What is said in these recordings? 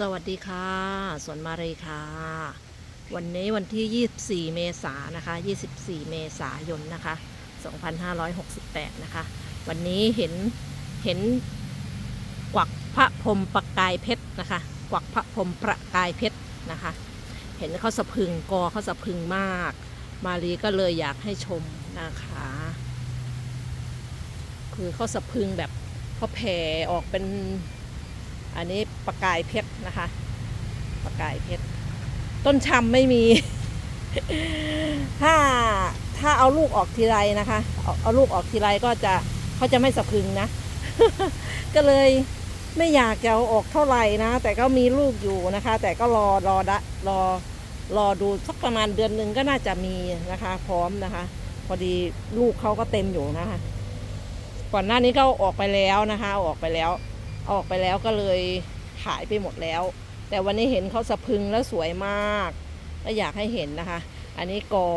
สวัสดีค่ะสวนมารีค่ะ วันนี้วันที่ 24 เมษายนนะคะ 24 เมษายนนะคะ 2568 นะคะ วันนี้เห็นเห็นกวักพระพรมประกายเพชรนะคะ กวักพระพรมประกายเพชรนะคะ เห็นเขาสะพึงกอเขาสะพึงมาก มารีก็เลยอยากให้ชมนะคะ คือเขาสะพึงแบบเขาแผ่ออกเป็น อันนี้ประกายเพชรนะคะ ประกายเพชร ต้นชำไม่มี ถ้าถ้าเอาลูกออกทีไรนะคะเอาเอาลูกออกทีไรก็จะเขาจะไม่สะพึงนะ ก็เลยไม่อยากจะเอาออกเท่าไหร่นะ แต่ก็มีลูกอยู่นะคะ แต่ก็รอรอดะรอรอดูสักประมาณเดือนหนึ่งก็น่าจะมีนะคะ พร้อมนะคะ พอดีลูกเขาก็เต็มอยู่นะคะ ก่อนหน้านี้ก็ออกไปแล้วนะคะออกไปแล้ว ออกไปแล้วก็เลยหายไปหมดแล้ว แต่วันนี้เห็นเขาสะพึงแล้วสวยมากก็อยากให้เห็นนะคะ อันนี้กอ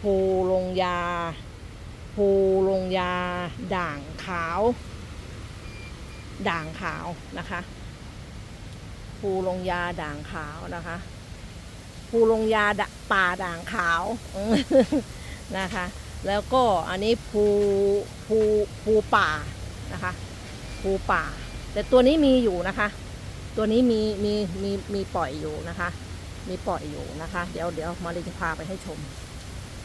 ภูลงยา ภูลงยา ด่างขาว ด่างขาวนะคะภูลงยาด่างขาวนะคะภูลงยาดป่าด่างขาวนะคะ แล้วก็อันนี้ภูภูภูป่านะคะ ภูป่า แต่ตัวนี้มีอยู่นะคะ ตัวนี้มีมีมีมีปล่อยอยู่นะคะ มีปล่อยอยู่นะคะ เดี๋ยวเดี๋ยวมาเลยจะพาไปให้ชม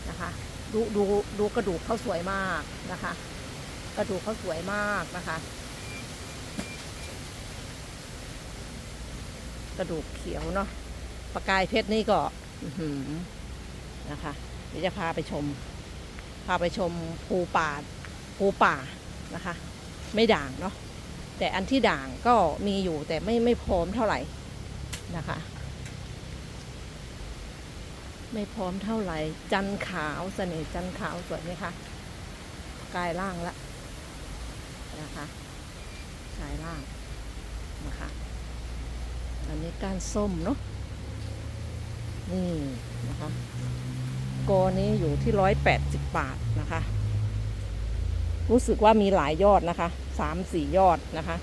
นะคะ ดูดูดูกระดูกเขาสวยมากนะคะ กระดูกเขาสวยมากนะคะ กระดูกเขียวเนาะประกายเพชรนี่ก็นะคะ เดี๋ยวจะพาไปชม พาไปชมภูป่าภูป่านะคะ ไม่ด่างเนาะ แต่อันที่ด่างก็มีอยู่แต่ไม่ไม่พร้อมเท่าไหร่นะคะ ไม่พร้อมเท่าไหร่ จันขาวเสน่ห์จันขาวสวยไหมคะกายร่างละนะคะกายร่างนะคะอันนี้ก้านส้มเนาะนี่นะคะกอนี้อยู่ที่ร้อยแปดสิบบาทนะคะ รู้สึกว่ามีหลายยอดนะคะสามสี่ยอดนะคะ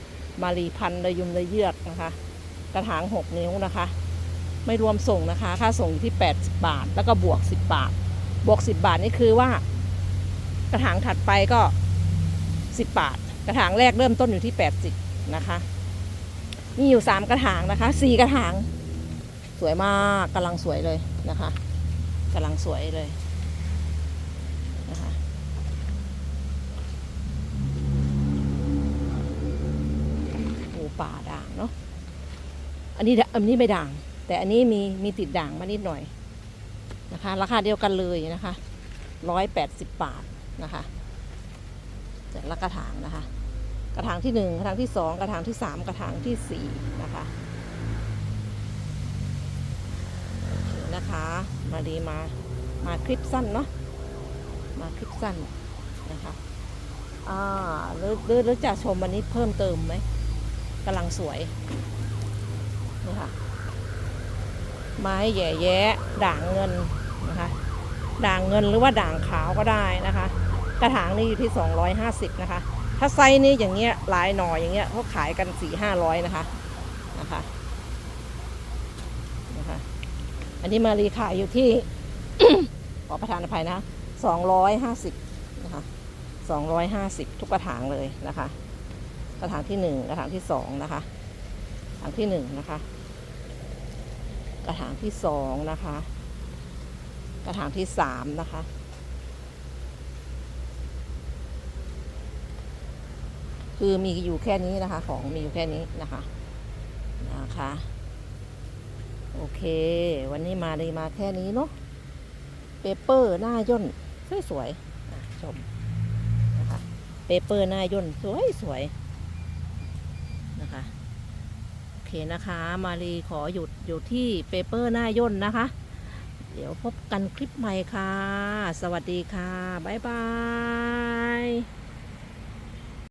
มารีพันธุ์ระยุมระเยือกนะคะ กระถางหกนิ้วนะคะ ไม่รวมส่งนะคะ ค่าส่งอยู่ที่80บาท แล้วก็บวก10บบาท บวก10บบาทนี่คือว่า กระถางถัดไปก็10บบาท กระถางแรกเริ่มต้นอยู่ที่80นะคะ มีอยู่3กระถางนะคะ4กระถาง สวยมากกำลังสวยเลยนะคะกำลังสวยเลยนะคะ หมูป่าด่าง เนาะอันนี้อันนี้ไม่ด่าง แต่อันนี้มีมีติดด่างมานิดหน่อยนะคะ ราคาเดียวกันเลยนะคะร้อยแปดสิบบาทนะคะแต่ละกระถางนะคะ กระถางที่หนึ่งกระถางที่สองกระถางที่สามกระถางที่สี่นะคะนะคะ มาดีมามาคลิปสั้นเนาะมาคลิปสั้นนะคะอ่าหรือหรือจะชมวันนี้เพิ่มเติมไหม กำลังสวยนี่ค่ะไม้แย่แย้ด่างเงินนะคะด่างเงินหรือว่าด่างขาวก็ได้นะคะ กระถางนี่อยู่ที่ 250 นะคะ ถ้าไซส์นี้อย่างเงี้ยหลายหน่อยอย่างเงี้ยเขาขายกัน4 500นะคะนะคะนะคะ อันนี้มารีขายอยู่ที่ขอประทานอภัยนะ250นะคะ250 ทุกกระถางเลยนะคะ กระถางที่หนึ่งกระถางที่สองนะคะกระถางที่หนึ่งนะคะ กระถางที่สองนะคะ กระถางที่สามนะคะคือมีอยู่แค่นี้นะคะ ของมีอยู่แค่นี้นะคะนะคะ โอเค วันนี้มาเลยมาแค่นี้เนาะเปเปอร์หน้าย่นสวยๆอะชมนะคะเปเปอร์หน้าย่นสวยสวยๆ นะคะโอเคนะคะ มารีขอหยุดอยู่ที่เปเปอร์หน้าย่นนะคะ เดี๋ยวพบกันคลิปใหม่ค่ะ สวัสดีค่ะ บ๊ายบาย